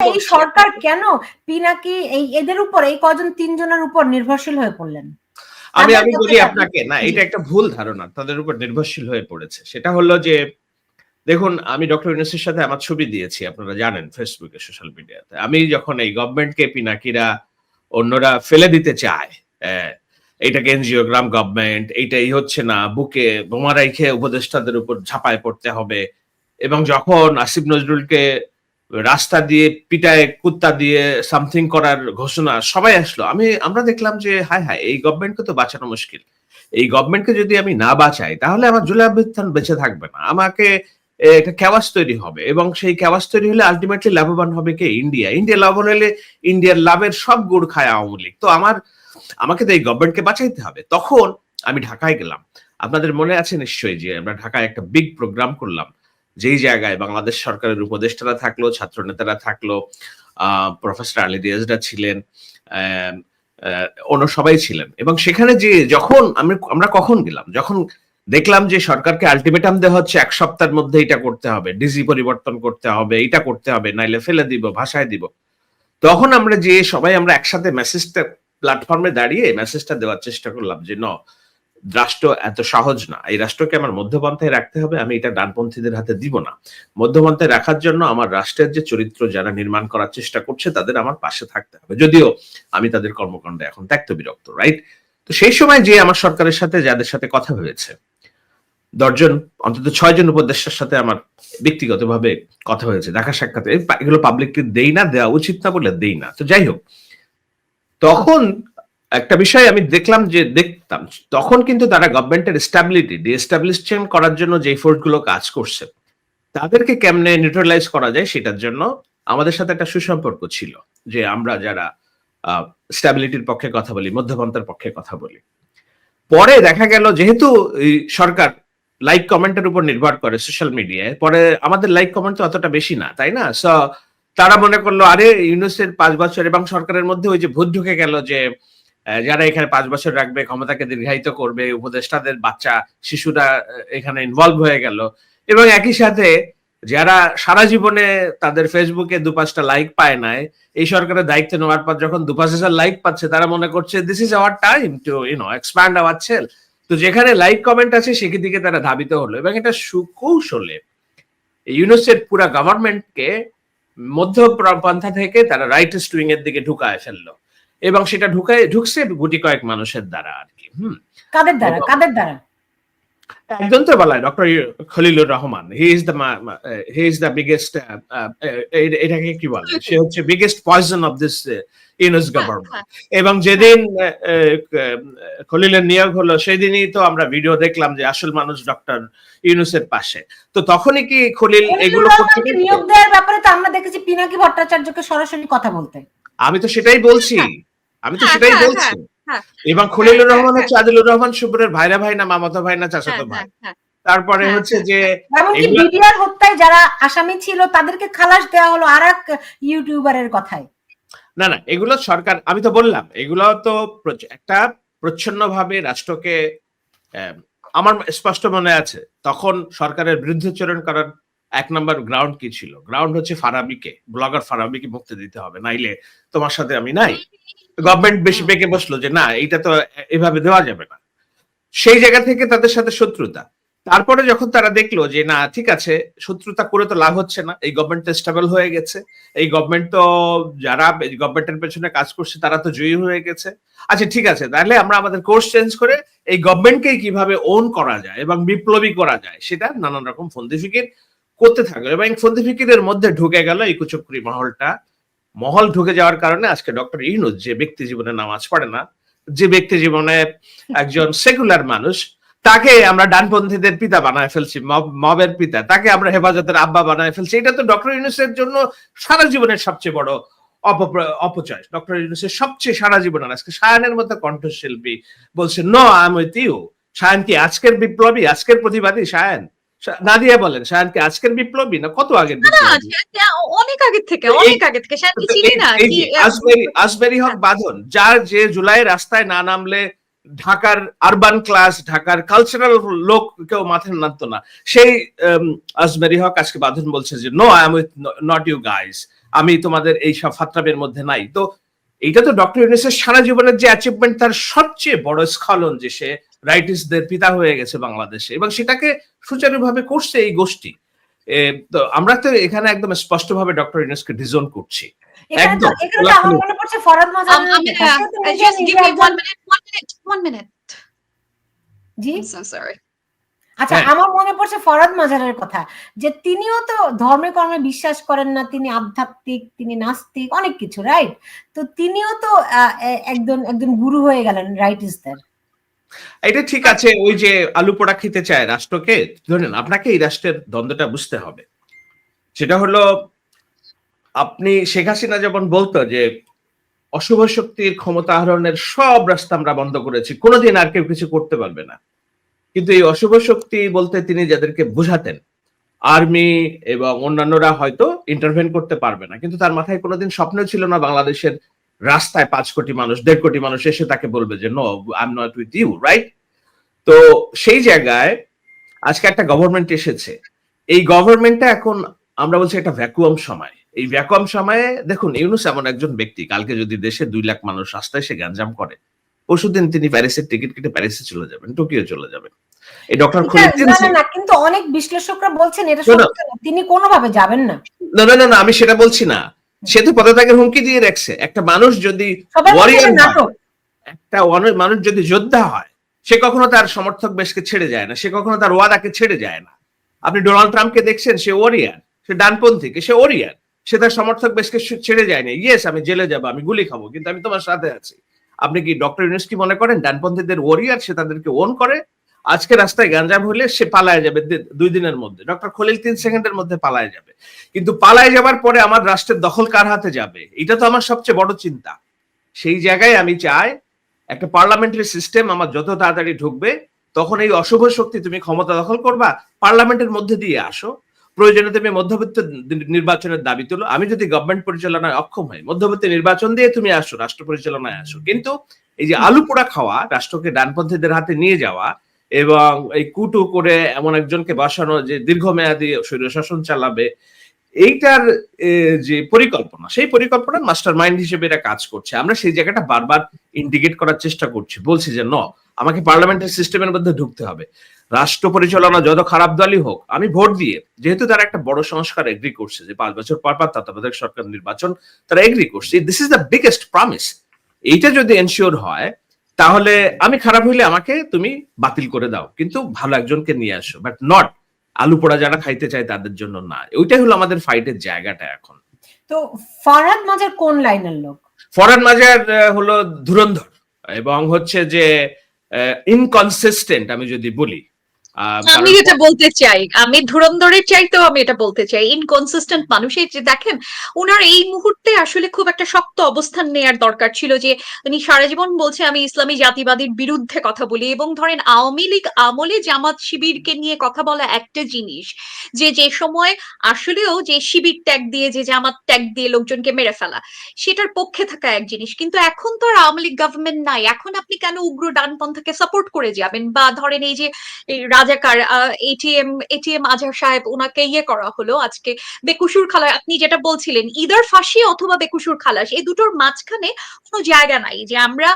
এই সরকার কেন পিনাকি এই এদের উপর এই কজন তিনজনের উপর নির্ভরশীল হয়ে পড়লেন? আমি আমি বলি আপনাকে না এটা একটা ভুল ধারণা তাদের উপর নির্ভরশীল হয়ে পড়েছে। সেটা হলো যে দেখুন আমি ডক্টর ইউনুসের সাথে আমার ছবি দিয়েছি আপনারা জানেন ফেসবুকে সোশ্যাল মিডিয়াতে আমি যখন এই গভর্নমেন্টকে পিনাকিরা অন্যরা ফেলে দিতে চায় এইটাকে এনজিওগ্রাম গভর্নমেন্ট এইটাই হচ্ছে না বুকে বোমা রাইখে উপদেষ্টাদের উপর ঝাঁপায় পড়তে হবে। এবং যখন আসিফ নজরুলকে রাস্তা দিয়ে, পিটায়, কুত্তা দিয়ে সামথিং করার ঘোষণা সবাই আসলো। আমি, আমরা দেখলাম যে, হায় হায়, এই গভর্নমেন্টকে তো বাঁচানো মুশকিল। এই গভর্নমেন্টকে যদি আমি না বাঁচাই, তাহলে আমার জুলাই বেঁচে থাকবে না। আমাকে একটা ক্যাওয়াস তৈরি হবে এবং সেই ক্যাওয়াস তৈরি হলে আলটিমেটলি লাভবান হবে কে? ইন্ডিয়া ইন্ডিয়া লাভবান হলে ইন্ডিয়ার লাভের সব গুড় খায় আওয়ামী লীগ। তো আমার, আমাকে তো এই গভর্নমেন্টকে বাঁচাইতে হবে। তখন আমি ঢাকায় গেলাম। আপনাদের মনে আছে নিশ্চয়ই যে, আমরা ঢাকায় একটা বিগ প্রোগ্রাম করলাম। যেই জায়গায় বাংলাদেশ সরকারের উপদেষ্টারা থাকল ছাত্র নেতারা থাকল প্রফেসর আলী রিয়াজরা ছিলেন অন্য সবাই ছিলেন। এবং সেখানে যে যখন আমি, আমরা কখন গেলাম? যখন দেখলাম যে সরকারকে আলটিমেটাম দেওয়া হচ্ছে, এক সপ্তাহের মধ্যে এটা করতে হবে ডিজি পরিবর্তন করতে হবে এটা করতে হবে, নাইলে ফেলে দিব ভাষায় দিব। তখন আমরা যে সবাই আমরা একসাথে মেসেজটা প্ল্যাটফর্মে দাঁড়িয়ে মেসেজটা দেওয়ার চেষ্টা করলাম যে, ন রাষ্ট্র এত সহজ না। এই রাষ্ট্রকে আমার মধ্যপন্থায় রাখতে হবে, আমি এটা ডানপন্থীদের হাতে দিব না। মধ্যপন্থায় রাখার জন্য আমার রাষ্ট্রের যে চরিত্র যারা নির্মাণ করার চেষ্টা করছে, তাদের আমার পাশে থাকতে হবে। যদিও আমি তাদের কর্মকাণ্ডে এখন ত্যক্ত বিরক্ত রাইট তো সেই সময় যে আমার সরকারের সাথে, যাদের সাথে কথা হয়েছে, দশজন, অন্তত ছয়জন উপদেষ্টার সাথে আমার ব্যক্তিগতভাবে কথা হয়েছে, দেখা সাক্ষাৎ এগুলো পাবলিককে দেই না, দেওয়া উচিত না বলে দেই না। তো যাই হোক, তখন একটা বিষয় আমি দেখলাম যে দেখতাম, তখন কিন্তু তারা গভর্নমেন্টের স্ট্যাবিলিটি ডিএস্টাবলিশন করার জন্য যে গুলো কাজ করছে, তাদেরকে কেমনে নিউট্রালাইজ করা যায় সেটার জন্য আমাদের সাথে একটা সুসম্পর্ক ছিল যে আমরা যারা স্ট্যাবিলিটির পক্ষে কথা বলি, মধ্যপন্থার পক্ষে কথা বলি। পরে দেখা গেল যেহেতু সরকার লাইক কমেন্টের উপর নির্ভর করে সোশ্যাল মিডিয়ায় পরে আমাদের লাইক কমেন্ট তো অতটা বেশি না, তাই না? তারা মনে করল, আরে, ইউনুসের পাঁচ বছর এবং সরকারের মধ্যে ওই যে ভূত ঢুকে গেল যে যারা এখানে পাঁচ বছর রাখবে, ক্ষমতাকে দীর্ঘায়িত করবে, উপদেষ্টাদের বাচ্চা, শিশুরা এখানে ইনভলভ হয়ে গেল। এবং একই সাথে যারা সারা জীবনে তাদের ফেসবুকে দু পাঁচটা লাইক পায় নাই, এই সরকারের দায়িত্ব নেওয়ার পর যখন দু পাঁচ হাজার লাইক পাচ্ছে, তারা মনে করছে this is our time to you know expand our cell তো যেখানে লাইক কমেন্ট আছে সেদিকে তারা ধাবিত হলো। এবং এটা সুকৌশলে ইউনুসের পুরা গভর্নমেন্টকে মধ্য পন্থা থেকে তারা রাইট স্টুইং এর দিকে ঢুকায় ফেলল। এবং সেটা ঢুকে ঢুকছে গুটি কয়েক মানুষের দ্বারা আর কি হুম। কাদের দ্বারা? কাদের দ্বারা? একজন তো বলা doctor Khalilur Rahman he is the he is the biggest এটাকে কি বলে? সে হচ্ছে biggest poison of this Yunus government এবং যেদিন আহ, আহ, খলিলের নিয়োগ হলো সেদিনই তো আমরা ভিডিও দেখলাম যে আসল মানুষ ডক্টর ইউনুসের পাশে। তো তখনই কি খলিল এগুলো করতে নিয়োগ দেওয়ার ব্যাপারে তো আমরা দেখেছি পিনাকি ভট্টাচার্যকে সরাসরি কথা বলতে। আমি তো সেটাই বলছি। আমি তো হ্যাঁ, সেটাই হ্যাঁ, বলছি হ্যাঁ। এবং খলিলুর রহমান হচ্ছে আদিলুর রহমান শুভ্রের ভাইরা ভাই না মামাতো ভাই না চাচাতো ভাই। তারপরে হচ্ছে যে এমনকি বিডিআর হত্যায় যারা আসামি ছিল তাদেরকে খালাস দেওয়া হলো আর এক ইউটিউবারের কথায় না না এগুলো সরকার আমি তো বললাম এগুলো তো একটা প্রচ্ছন্ন ভাবে রাষ্ট্রকে আহ, আমার স্পষ্ট মনে আছে তখন সরকারের বিরুদ্ধে চরণ করার এক নম্বর গ্রাউন্ড কি ছিল? গ্রাউন্ড হচ্ছে ফারাবিকে ব্লগার ফারাবিকে মুক্তি দিতে হবে, নাইলে তোমার সাথে আমি নাই। গভর্নমেন্ট বেশি বেঁকে বসল যে, না, এইটা তো এভাবে দেওয়া যাবে না। সেই জায়গা থেকে তাদের সাথে শত্রুতা। তারপরে যখন তারা দেখল যে, না, ঠিক আছে, শত্রুতা করে তো লাভ হচ্ছে না, এই গভর্নমেন্ট স্টেবল হয়ে গেছে, এই গভর্নমেন্ট তো যারা গভর্নমেন্টের পেছনে কাজ করছে, তারা তো জয়ী হয়ে গেছে। আচ্ছা ঠিক আছে, তাহলে আমরা আমাদের কোর্স চেঞ্জ করে এই গভর্নমেন্টকে কীভাবে ওন করা যায় এবং বিপ্লবী করা যায়, সেটা নানান রকম ফন্দি ফিকির করতে থাকল এবং ফন্দি ফিকিরের মধ্যে ঢুকে গেল এই কুচক্রি মহলটা। মহল ঢুকে যাওয়ার কারণে আজকে ডক্টর ইউনুস যে ব্যক্তি জীবনে নামাজ পড়ে না, যে ব্যক্তি জীবনে একজন সেকুলার মানুষ, তাকে আমরা ডানপন্থীদের পিতা বানায় ফেলছি মবের পিতা, তাকে আমরা হেফাজতের আব্বা বানায় ফেলছি। এটা তো ডক্টর ইউনুসের জন্য সারা জীবনের সবচেয়ে বড় অপচয়। ডক্টর ইউনুসের সবচেয়ে সারা জীবনের, আজকে সায়ানের মতো কণ্ঠশিল্পী বলছে নো উইথ ইউ সায়ান কি আজকের বিপ্লবী? আজকের প্রতিবাদী সায়ান? নাদিয়া বলেন সায়ান কি আজকের বিপ্লবী না কত আগের অনেক আগে থেকে অনেক আগে থেকে তো চিনি না আসবেরি হক বাঁধন যার যে জুলাই রাস্তায় না নামলে ঢাকার আরবান ক্লাস ঢাকার কালচারাল লোক কেউ মাথায় নামতো না। সেই আসবেরি হক আজকে বাঁধন বলছে যে no I am with not you guys আমি তোমাদের এই সব ফাত্রাবের মধ্যে নাই। তো এইটা তো ডক্টর ইউনিসের সারা জীবনের যে অ্যাচিভমেন্ট তার সবচেয়ে বড় স্খলন যে সে রাইটিস্টদের পিতা হয়ে গেছে বাংলাদেশে। এবং সেটাকে সুচারুভাবে করছে এই গোষ্ঠী। তো আমরা তো এখানে একদম স্পষ্টভাবে ডক্টর ইউনিসকে ডিজন করছি। একদম. জি? আচ্ছা হ্যাঁ। আমার মনে পড়ছে ফরাদ মাজারের কথা যে তিনিও তো ধর্মে কর্মে বিশ্বাস করেন না তিনি আধ্যাত্মিক তিনি নাস্তিক অনেক কিছু রাইট তো তিনিও তো একজন একজন গুরু হয়ে গেলেন রাইটিস্টদের এটা ঠিক আছে ওই যে আলু পোড়া খেতে চায় রাষ্ট্রকে। ধরেন আপনাকে এই রাষ্ট্রের দ্বন্দ্বটা বুঝতে হবে। সেটা হলো আপনি শেখ হাসিনা যেমন বলতো যে অশুভ শক্তির ক্ষমতা আহরণের সব রাস্তা আমরা বন্ধ করেছি কোনোদিন আর কেউ কিছু করতে পারবে না। কিন্তু এই অশুভ শক্তি বলতে তিনি যাদেরকে বুঝাতেন আর্মি এবং অন্যান্যরা হয়তো ইন্টারভেন করতে পারবে না। কিন্তু তার মাথায় কোনোদিন স্বপ্ন ছিল না বাংলাদেশের রাস্তায় পাঁচ কোটি মানুষ দেড় কোটি মানুষ এসে তাকে বলবে যে no I am not with you right তো সেই জায়গায় আজকে একটা গভর্নমেন্ট এসেছে। এই গভর্নমেন্টটা এখন আমরা বলছি একটা ভ্যাকুয়াম সময়। এই ভ্যাকুয়াম সময়ে দেখুন ইউনুস এমন একজন ব্যক্তি কালকে যদি দেশে দুই লাখ মানুষ রাস্তায় এসে গ্যাঞ্জাম করে পরশুদিন তিনি প্যারিসের টিকিট কেটে প্যারিসে চলে যাবেন টোকিও চলে যাবেন। এই ডক্টর না কিন্তু অনেক বিশ্লেষকরা বলছেন এটা। তিনি কোনোভাবে যাবেন না না না না আমি সেটা বলছি না। সে তো পদত্যাগের হুমকি দিয়ে রাখছে। একটা মানুষ যদি একটা মানুষ যদি যোদ্ধা হয় সে কখনো তার সমর্থক বেশকে ছেড়ে যায় না সে কখনো তার ওয়াদাকে ছেড়ে যায় না। আপনি ডোনাল্ড ট্রাম্পকে দেখছেন সে ওরিয়ার সে ডানপন্থী সে ওরিয়ার সে তার সমর্থক বেশকে ছেড়ে যায়নি ইয়েস আমি জেলে যাব আমি গুলি খাব কিন্তু আমি তোমার সাথে আছি। আপনি কি ডক্টর ইউনুস কি মনে করেন? ডানপন্থীদের ওরিয়ার সে তাদেরকে ওন করে? আজকে রাস্তায় গাঞ্জাম হলে সে পালায় যাবে দুই দিনের মধ্যে। ডক্টর খলিল তিন সেকেন্ডের মধ্যে পালায় যাবে। কিন্তু পালায় যাবার পরে আমার রাষ্ট্রের দখল কার হাতে যাবে? এটা তো আমার সবচেয়ে বড় চিন্তা। সেই জায়গায় আমি চাই একটা পার্লামেন্টারি সিস্টেম আমার যত তাড়াতাড়ি ঢুকবে, তখন এই অশুভ শক্তি তুমি ক্ষমতা দখল করবা, পার্লামেন্টের মধ্যে দিয়ে আসো। প্রয়োজনে তুমি মধ্যবর্তী নির্বাচনের দাবি তুলো। আমি যদি গভর্নমেন্ট পরিচালনায় অক্ষম হই মধ্যবর্তী নির্বাচন দিয়ে তুমি আসো, রাষ্ট্র পরিচালনায় আসো। কিন্তু এই যে আলু পোড়া খাওয়া, রাষ্ট্রকে ডানপন্থীদের হাতে নিয়ে যাওয়া এবং এই কুটু করে এমন একজনকে বাসানো যে দীর্ঘমেয়াদী স্বৈরশাসন চালাবে, এইটার যে পরিকল্পনা, সেই পরিকল্পনার মাস্টার মাইন্ড হিসেবে এরা কাজ করছে। আমরা সেই জায়গাটা বারবার ইন্ডিকেট করার চেষ্টা করছি। বলছি যে, ন, আমাকে পার্লামেন্টের সিস্টেমের মধ্যে ঢুকতে হবে। রাষ্ট্র পরিচালনা যত খারাপ দলই হোক, আমি ভোট দিয়ে, যেহেতু তারা একটা বড় সংস্কার এগ্রি করছে, যে পাঁচ বছর পর পর তত্ত্বাবধায়ক সরকার নির্বাচন তারা এগ্রি করছে this is the biggest promise এইটা যদি এনশিওর হয় তাহলে আমি খারাপ হইলে আমাকে তুমি বাতিল করে দাও। কিন্তু ভালো একজনকে নিয়ে আসো। বাট নট আলু পোড়া যারা খাইতে চায় তাদের জন্য না। ওইটাই হলো আমাদের ফাইটের জায়গাটা এখন। তো ফরহাদ মাজার কোন লাইনের লোক? ফরহাদ মাজার হলো ধুরন্ধর। এবং হচ্ছে যে ইনকনসিস্টেন্ট আমি যদি বলি। আমি এটা বলতে চাই আমি ধুরন্ধরের চাইতেও আমি এটা বলতে চাই। ইনকনসিস্টেন্ট মানুষ এই যে দেখেন ওনার এই মুহূর্তে আসলে খুব একটা শক্ত অবস্থান নেয়ার দরকার ছিল যে উনি সারা জীবন বলছে আমি ইসলামী জাতিবাদীর বিরুদ্ধে কথা বলি। এবং ধরেন আওয়ামী লীগ আমলে জামাত শিবিরকে নিয়ে কথা বলা একটা জিনিস যে যে সময় আসলেও যে শিবির ট্যাগ দিয়ে যে জামাত ট্যাগ দিয়ে লোকজনকে মেরে ফেলা সেটার পক্ষে থাকা এক জিনিস। কিন্তু এখন তো আর আওয়ামী লীগ গভর্নমেন্ট নাই। এখন আপনি কেন উগ্র ডানপন্থাকে সাপোর্ট করে যাবেন? বা ধরেন এই যে রাজাকার এটিএম এটিএম আজহার সাহেব ওনাকে ইয়ে করা হলো আজকে বেকুসুর খালাস আপনি যেটা বলছিলেন ইদার ফাঁসি অথবা বেকুসুর খালাস এই দুটোর মাঝখানে কোনো জায়গা নাই যে আমরা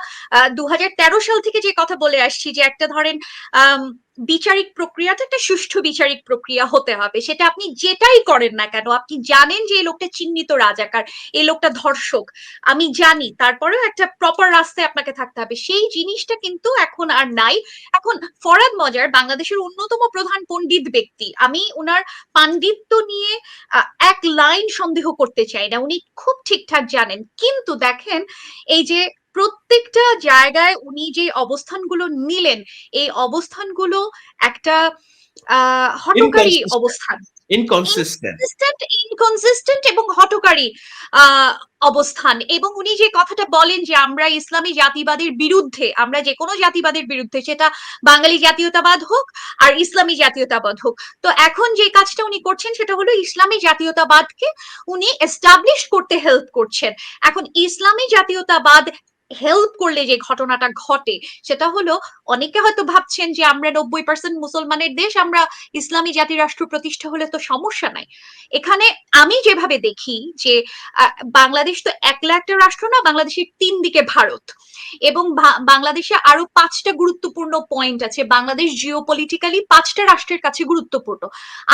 দু হাজার তেরো সাল থেকে যে কথা বলে আসছি যে একটা ধরেন আম, বিচারিক প্রক্রিয়াটা একটা সুষ্ঠু বিচারিক প্রক্রিয়া হতে হবে। সেটা আপনি যেটাই করেন না কেন, আপনি জানেন যে এই লোকটা চিহ্নিত রাজাকার, এই লোকটা ধর্ষক, আমি জানি, তারপরেও একটা প্রপার রাস্তায় আপনাকে থাকতে হবে। সেই জিনিসটা কিন্তু এখন আর নাই। এখন ফরাদ মজার, বাংলাদেশের অন্যতম প্রধান পণ্ডিত ব্যক্তি, আমি ওনার পাণ্ডিত্য নিয়ে এক লাইন সন্দেহ করতে চাই না। উনি খুব ঠিকঠাক জানেন। কিন্তু দেখেন, এই যে প্রত্যেকটা জায়গায় উনি যে অবস্থানগুলো নিলেন এই অবস্থানগুলো একটা হটকারী অবস্থান। ইনকনসিস্টেন্ট ইনকনসিস্টেন্ট এবং হটকারী অবস্থান। এবং উনি যে কথাটা বলেন যে আমরা ইসলামী জাতিবাদের বিরুদ্ধে আমরা যে কোনো জাতিবাদের বিরুদ্ধে সেটা বাঙালি জাতীয়তাবাদ হোক আর ইসলামী জাতীয়তাবাদ হোক। তো এখন যে কাজটা উনি করছেন সেটা হলো ইসলামী জাতীয়তাবাদকে উনি এস্টাবলিশ করতে হেল্প করছেন। এখন ইসলামী জাতীয়তাবাদ হেল্প করলে যে ঘটনাটা ঘটে, সেটা হলো অনেকে হয়তো ভাবছেন যে আমরা নব্বই পার্সেন্ট মুসলমানের দেশ, আমরা ইসলামী জাতি রাষ্ট্র প্রতিষ্ঠা হলে তো সমস্যা নাই। এখানে আমি যেভাবে দেখি যে বাংলাদেশ তো একলা একটা রাষ্ট্র না, বাংলাদেশের তিন দিকে ভারত। এবং বাংলাদেশে আরও পাঁচটা গুরুত্বপূর্ণ পয়েন্ট আছে, বাংলাদেশ জিও পলিটিক্যালি পাঁচটা রাষ্ট্রের কাছে গুরুত্বপূর্ণ।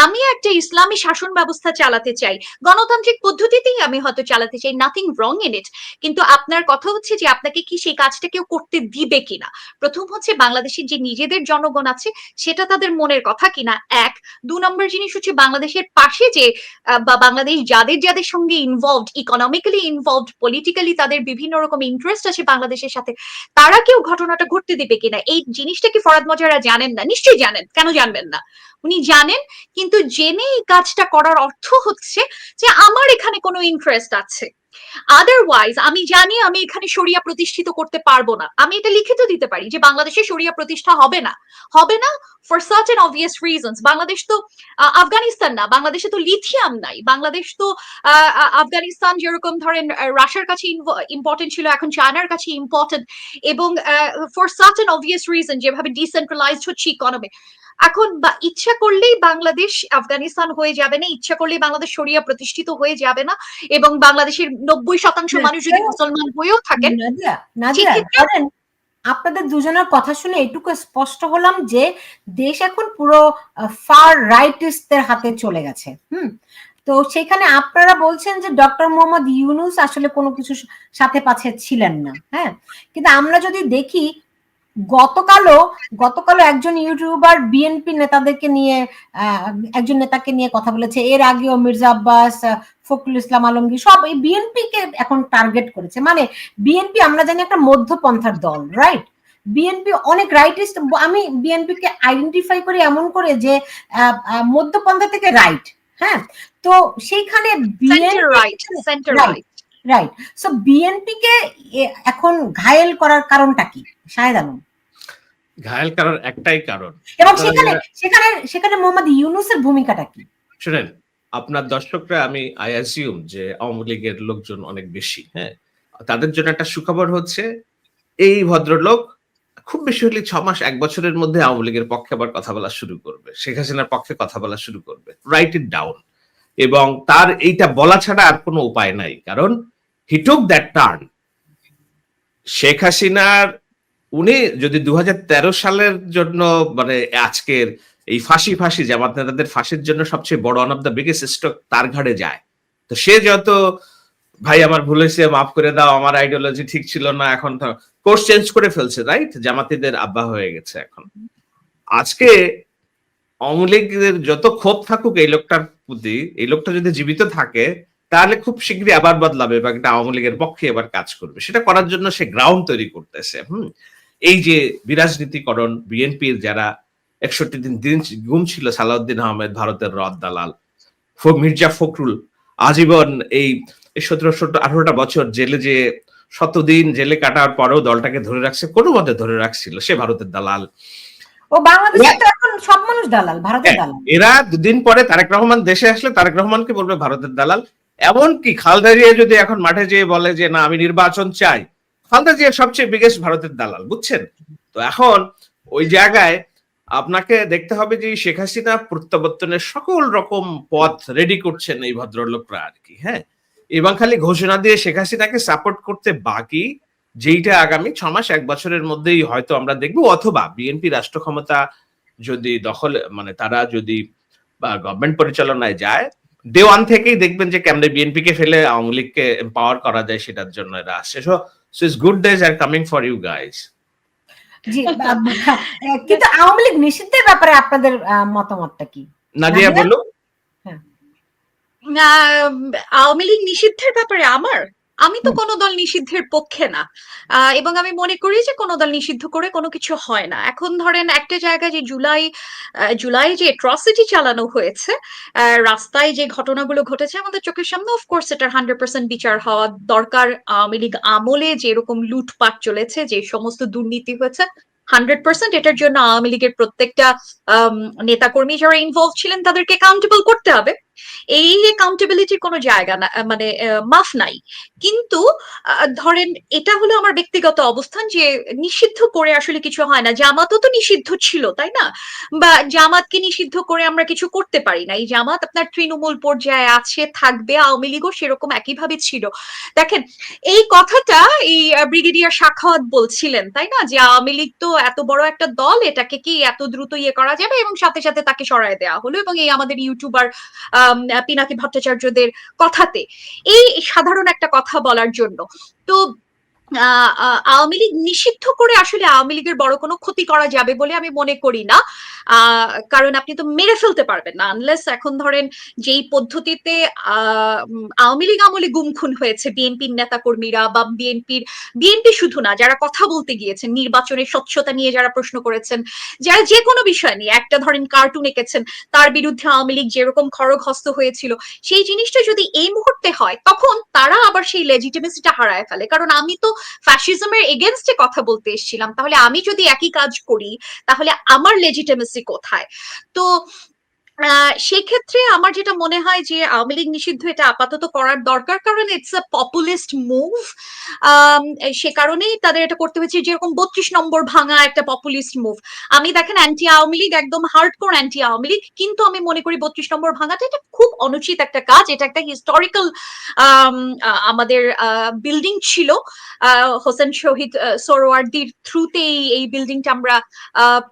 আমি একটা ইসলামী শাসন ব্যবস্থা চালাতে চাই, গণতান্ত্রিক পদ্ধতিতেই আমি হয়তো চালাতে চাই নাথিং রং ইন ইট কিন্তু আপনার কথা হচ্ছে যে আপনাকে কি সেই কাজটা কেউ করতে দিবে কিনা? প্রথম হচ্ছে বাংলাদেশের যে নিজেদের জনগণ আছে, সেটা তাদের মনের কথা কিনা? এক। দু নম্বর জিনিস হচ্ছে বাংলাদেশের পাশে যে বা বাংলাদেশ যাদের যাদের সঙ্গে ইনভলভড ইকোনমিক্যালি ইনভলভড পলিটিক্যালি তাদের বিভিন্ন রকম ইন্টারেস্ট আছে বাংলাদেশের সাথে, তারা কেউ ঘটনাটা ঘটতে দেবে কিনা? এই জিনিসটা কি ফরাদ মজারা জানেন না? নিশ্চয়ই জানেন। কেন জানবেন না? উনি জানেন, কিন্তু জেনে এই কাজটা করার অর্থ হচ্ছে যে আমার এখানে কোনো ইন্টারেস্ট আছে। আদারওয়াইজ আমি জানি আমি এখানে শরিয়া প্রতিষ্ঠিত করতে পারব না। আমি এটা লিখিত দিতে পারি যে বাংলাদেশে শরিয়া প্রতিষ্ঠা হবে না। হবে না for certain obvious reasons Bangladesh তো আফগানিস্তান না। বাংলাদেশে তো লিথিয়াম নাই। বাংলাদেশ তো আফগানিস্তান যেরকম ধরেন রাশিয়ার কাছে ইম্পর্টেন্ট ছিল, এখন চায়নার কাছে ইম্পর্টেন্ট এবং ফর সার্টেন অবভিয়াস রিজন যেভাবে ডিসেন্ট্রালাইজড হচ্ছে ইকোনমি এখন বা ইচ্ছা করলেই বাংলাদেশ আফগানিস্তান হয়ে যাবে না ইচ্ছা করলেই বাংলাদেশ শরিয়া প্রতিষ্ঠিত হয়ে যাবে না এবং বাংলাদেশের নব্বই শতাংশ মানুষ যদি মুসলমান হয়েও থাকেন আপনাদের দুজনের কথা শুনে এটুকু স্পষ্ট হলাম যে দেশ এখন পুরো ফার রাইটিস্টদের হাতে চলে গেছে হুম? তো সেখানে আপনারা বলছেন যে ডক্টর মোহাম্মদ ইউনুস আসলে কোনো কিছু সাথে পাছে ছিলেন না হ্যাঁ? কিন্তু আমরা যদি দেখি গতকালও গতকালও একজন ইউটিউবার বিএনপি নেতাদেরকে নিয়ে একজন নেতাকে নিয়ে কথা বলেছে। এর আগেও মির্জা আব্বাস ফখরুল ইসলাম আলমগীর সব এই বিএনপি কে এখন টার্গেট করেছে। মানে বিএনপি আমরা জানি একটা মধ্যপন্থার দল রাইট বিএনপি অনেক রাইটিস্ট আমি বিএনপি কে আইডেন্টিফাই করি এমন করে যে মধ্যপন্থা থেকে রাইট হ্যাঁ? তো সেইখানে রাইট সো বিএনপি কে এখন ঘায়েল করার কারণটা কি? শাহেদ আলম। ঘায়াল করার একটাই কারণ। এবং সেখানে সেখানে সেখানে মোহাম্মদ ইউনুসের ভূমিকাটা কি? শুনেন আপনার দর্শকরা আমি আই অ্যাজিউম যে আওয়ামী লীগের লোকজন অনেক বেশি হ্যাঁ? তাদের জন্য একটা সুখবর হচ্ছে এই ভদ্রলোক খুব বেশি হলে ছ মাস এক বছরের মধ্যে আওয়ামী লীগের পক্ষে আবার কথা বলা শুরু করবে। শেখ হাসিনার পক্ষে কথা বলা শুরু করবে। রাইট ইট ডাউন এবং তার এইটা বলা ছাড়া আর কোনো উপায় নাই। কারণ he took that turn Sheikh হাসিনার উনি যদি দু হাজার তেরো সালের জন্য মানে আজকের এই ফাঁসি ফাঁসি, জামাত নেতাদের ফাঁসির জন্য সবচেয়ে বড় one of the biggest stock তার ঘাড়ে যায়। তো সে যত, ভাই, আমার ভুল হয়েছে, মাফ করে দাও, আমার আইডিওলজি ঠিক ছিল না, এখন কোর্স চেঞ্জ করে ফেলছে রাইট জামাতিদের আব্বা হয়ে গেছে এখন। আজকে আওয়ামী লীগের যত ক্ষোভ থাকুক এই লোকটার প্রতি, এই লোকটা যদি জীবিত থাকে, তাহলে খুব শীঘ্রই আবার বদলাবে বা একটা আওয়ামী লীগের পক্ষে এবার কাজ করবে। সেটা করার জন্য সে গ্রাউন্ড তৈরি করতেছে, হুম? এই যে বিরাজনীতিকরণ বিএনপির যারা একষট্টি দিন দিন গুম ছিল সালাউদ্দিন আহমেদ ভারতের রদ দালাল মির্জা ফখরুল আজীবন এই সতেরো সতেরো আঠারোটা বছর জেলে যে শতদিন জেলে কাটার পরেও দলটাকে ধরে রাখছে কোনো মতে ধরে রাখছিল সে ভারতের দালাল। ও বাংলাদেশে তো এখন সব মানুষ দালাল ভারতের হ্যাঁ, দালাল। এরা দুদিন পরে তারেক রহমান দেশে আসলে তারেক রহমানকে বলবে ভারতের দালাল। এমনকি খালদা জিয়া যদি এখন মাঠে যেয়ে বলে যে না আমি নির্বাচন চাই খালদা জিয়া সবচেয়ে বিগেস্ট ভারতের দালাল, বুঝছেন? তো এখন ওই জায়গায় আপনাকে দেখতে হবে যে শেখ হাসিনা প্রত্যাবর্তনের সকল রকম পথ রেডি করছেন এই ভদ্রলোকরা আর কি হ্যাঁ? এবং খালি ঘোষণা দিয়ে শেখ হাসিনাকে সাপোর্ট করতে বাকি যেইটা আগামী ছ মাস, এক বছরের মধ্যেই হয়তো আমরা দেখব, অথবা বিএনপি রাষ্ট্র ক্ষমতা যদি দখল মানে তারা যদি গভর্নমেন্ট পরিচালনায় যায় দেওয়ান থেকেই দেখবেন যে কেমনে বিএনপি কে ফেলে আওয়ামী লীগকে এম্পাওয়ার করা যায় সেটার জন্য এরা আসছে। So it's good days are coming for you বা- কিন্তু আওয়ামী লীগ নিষিদ্ধের ব্যাপারে আপনাদের মতামতটা কি? নাদিয়া বলো। বলুন আহ, আওয়ামী লীগ নিষিদ্ধের ব্যাপারে আমার আমি তো কোনো দল নিষিদ্ধের পক্ষে না। এবং আমি মনে করি যে কোনো দল নিষিদ্ধ করে কোনো কিছু হয় না। এখন ধরেন একটা জায়গায় যে জুলাই জুলাই যে অ্যাট্রসিটি চালানো হয়েছে রাস্তায় যে ঘটনাগুলো ঘটেছে আমাদের চোখের সামনে অফকোর্স এটার হান্ড্রেড পার্সেন্ট বিচার হওয়া দরকার। আওয়ামী লীগ আমলে যেরকম লুটপাট চলেছে যে সমস্ত দুর্নীতি হয়েছে হান্ড্রেড পার্সেন্ট এটার জন্য আওয়ামী লীগের প্রত্যেকটা নেতাকর্মী যারা ইনভলভ ছিলেন তাদেরকে অ্যাকাউন্টেবল করতে হবে। এই অ্যাকাউন্টেবিলিটির কোনো জায়গা না মানে মাফ নাই। কিন্তু ধরেন এটা হলো আমার ব্যক্তিগত অবস্থান যে নিষিদ্ধ করে আসলে কিছু হয় না। জামাতও তো নিষিদ্ধ ছিল, তাই না? বা জামাতকে নিষিদ্ধ করে আমরা কিছু করতে পারি না। এই জামাত আপনার তৃণমূল পর্যায়ে আছে, থাকবে, আওয়ামী লীগও সেরকম একইভাবে ছিল। দেখেন, এই কথাটা এই ব্রিগেডিয়ার শাখাওয়াত বলছিলেন, তাই না? যে আওয়ামী লীগ তো এত বড় একটা দল, এটাকে কি এত দ্রুত ইয়ে করা যাবে? এবং সাথে সাথে তাকে সরায় দেওয়া হলো। এবং এই আমাদের ইউটিউবার পিনাকি ভট্টাচার্যদের কথাতে। এই সাধারণ একটা কথা বলার জন্য। তো আওয়ামী লীগ নিষিদ্ধ করে আসলে আওয়ামী লীগের বড় কোনো ক্ষতি করা যাবে বলে আমি মনে করি না। কারণ আপনি তো মেরে ফেলতে পারবেন না আনলেস এখন ধরেন যেই পদ্ধতিতে আওয়ামী লীগ আমলে গুম খুন হয়েছে বিএনপির নেতা কর্মীরা বা বিএনপির, বিএনপি শুধু না, যারা কথা বলতে গিয়েছেন নির্বাচনের স্বচ্ছতা নিয়ে যারা প্রশ্ন করেছেন, যারা যে কোনো বিষয় নিয়ে, একটা ধরেন কার্টুন এঁকেছেন, তার বিরুদ্ধে আওয়ামী লীগ যেরকম খড়গহস্ত হয়েছিল, সেই জিনিসটা যদি এই মুহূর্তে হয়, তখন তারা আবার সেই লেজিটিমেসিটা হারায় ফেলে। কারণ আমি তো ফ্যাসিজমের এগেনস্টে কথা বলতে এসেছিলাম। তাহলে আমি যদি একই কাজ করি, তাহলে আমার লেজিটেমেসি কোথায়? তো সেক্ষেত্রে আমার যেটা মনে হয় যে আওয়ামী লীগ নিষিদ্ধ এটা আপাতত করার দরকার কারণ ইটস আ পপুলিস্ট মুভ সে কারণেই তাদের এটা করতে হয়েছে যেরকম বত্রিশ নম্বর ভাঙা একটা পপুলিস্ট মুভ আমি দেখেন অ্যান্টি আওয়ামী লীগ একদম hard core anti Awami League কিন্তু আমি মনে করি বত্রিশ নম্বর ভাঙাটা এটা খুব অনুচিত একটা কাজ এটা একটা হিস্টোরিক্যাল আমাদের বিল্ডিং ছিল। হোসেন শহীদ আহ, সোহরাওয়ার্দীর থ্রুতে এই বিল্ডিংটা আমরা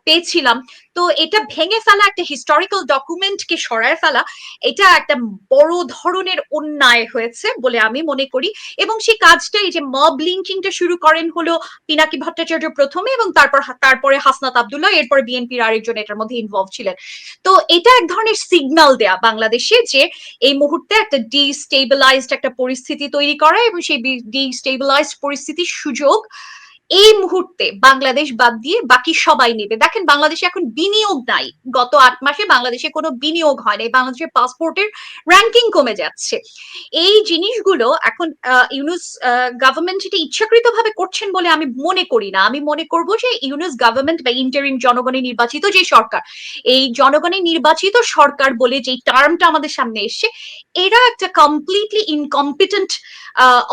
পেয়েছিলাম। তো এটা ভেঙে ফেলা একটা হিস্টোরিক্যাল ডকুমেন্টকে সরায় ফেলা, এটা একটা বড় ধরনের অন্যায় হয়েছে বলে আমি মনে করি। এবং সেই কাজটা, এই যে মব লিঙ্কিংটা শুরু করেন হলো পিনাকি ভট্টাচার্য প্রথমে এবং তারপর তারপরে হাসনাত আবদুল্লাহ, এরপর বিএনপির আরেকজন এটার মধ্যে ইনভলভ ছিলেন। তো এটা এক ধরনের সিগন্যাল দেয়া বাংলাদেশে যে এই মুহূর্তে একটা ডিস্টেবিলাইজড একটা পরিস্থিতি তৈরি করা এবং সেই ডিস্টেবিলাইজড পরিস্থিতির সুযোগ এই মুহূর্তে বাংলাদেশ বাদ দিয়ে বাকি সবাই নেবে। দেখেন, বাংলাদেশে এখন বিনিয়োগ নাই। গত আট মাসে বাংলাদেশে কোনো বিনিয়োগ হয় নাই। বাংলাদেশের পাসপোর্টের র্যাঙ্কিং কমে যাচ্ছে। এই জিনিসগুলো এখন ইউনুস গভর্নমেন্ট এটা ইচ্ছাকৃত ভাবে করছেন বলে আমি মনে করি না। আমি মনে করব যে ইউনুস গভর্নমেন্ট বা ইন্টারিম জনগণের নির্বাচিত যে সরকার, এই জনগণের নির্বাচিত সরকার বলে যে টার্মটা আমাদের সামনে এসছে, এরা একটা কমপ্লিটলি ইনকম্পিটেন্ট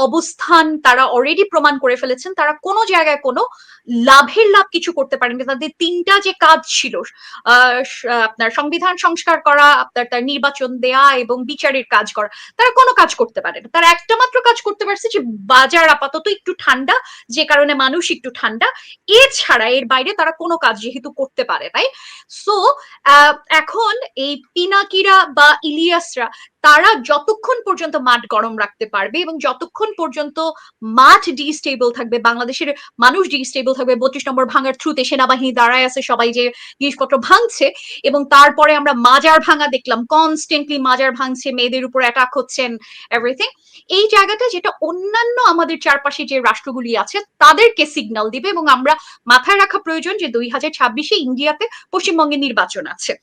অবস্থান তারা অলরেডি প্রমাণ করে ফেলেছেন। তারা কোনো জায়গায় কোনো লাভের লাভ কিছু করতে পারেনি। তাদের তিনটা যে কাজ ছিল আপনার সংবিধান সংস্কার করা, আপনার তার নির্বাচন দেয়া এবং বিচারের কাজ করা, তারা কোনো কাজ করতে পারে না। তারা একটা মাত্র কাজ করতে পারছে যে বাজার আপাতত একটু ঠান্ডা, যে কারণে মানুষ একটু ঠান্ডা। এছাড়া এর বাইরে তারা কোনো কাজ যেহেতু করতে পারে নাই। সো এখন এই পিনাকিরা বা ইলিয়াসরা, তারা যতক্ষণ পর্যন্ত মাঠ গরম রাখতে পারবে এবং যতক্ষণ পর্যন্ত মাঠ ডিস্টেবল থাকবে, বাংলাদেশের মানুষ ডিস্টেবল থাকবে। বত্রিশ নম্বর ভাঙার থ্রুতে সেনাবাহিনী দাঁড়ায় আছে, সবাই যে জিনিসপত্র ভাঙছে এবং তারপরে আমরা মাজার ভাঙা দেখলাম। কনস্ট্যান্টলি মাজার ভাঙছে, মেয়েদের উপর অ্যাটাক হচ্ছেন এভরিথিং এই জায়গাটা যেটা অন্যান্য আমাদের চারপাশে যে রাষ্ট্রগুলি আছে, তাদেরকে সিগন্যাল দিবে এবং আমরা মাথায় রাখা প্রয়োজন যে দুই হাজার ছাব্বিশে ইন্ডিয়াতে পশ্চিমবঙ্গে নির্বাচন আছে।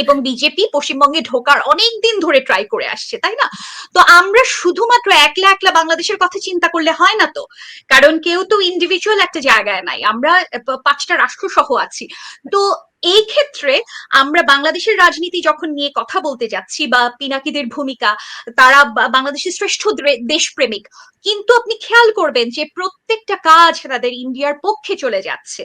এবং বিজেপি পশ্চিমবঙ্গে ঢোকার অনেক দিন ধরে ট্রাই করে আসছে, তাই না? তো আমরা শুধুমাত্র একলা একলা বাংলাদেশের কথা চিন্তা করলে হয় না তো? কারণ কেউ তো ইন্ডিভিজুয়াল একটা জায়গায় নাই। আমরা পাঁচটা রাষ্ট্র সহ আছি। তো এই ক্ষেত্রে আমরা বাংলাদেশের রাজনীতি যখন নিয়ে কথা বলতে যাচ্ছি বা পিনাকিদের ভূমিকা, তারা বাংলাদেশের শ্রেষ্ঠ দেশপ্রেমিক, কিন্তু আপনি খেয়াল করবেন যে প্রত্যেকটা কাজ তাদের ইন্ডিয়ার পক্ষে চলে যাচ্ছে।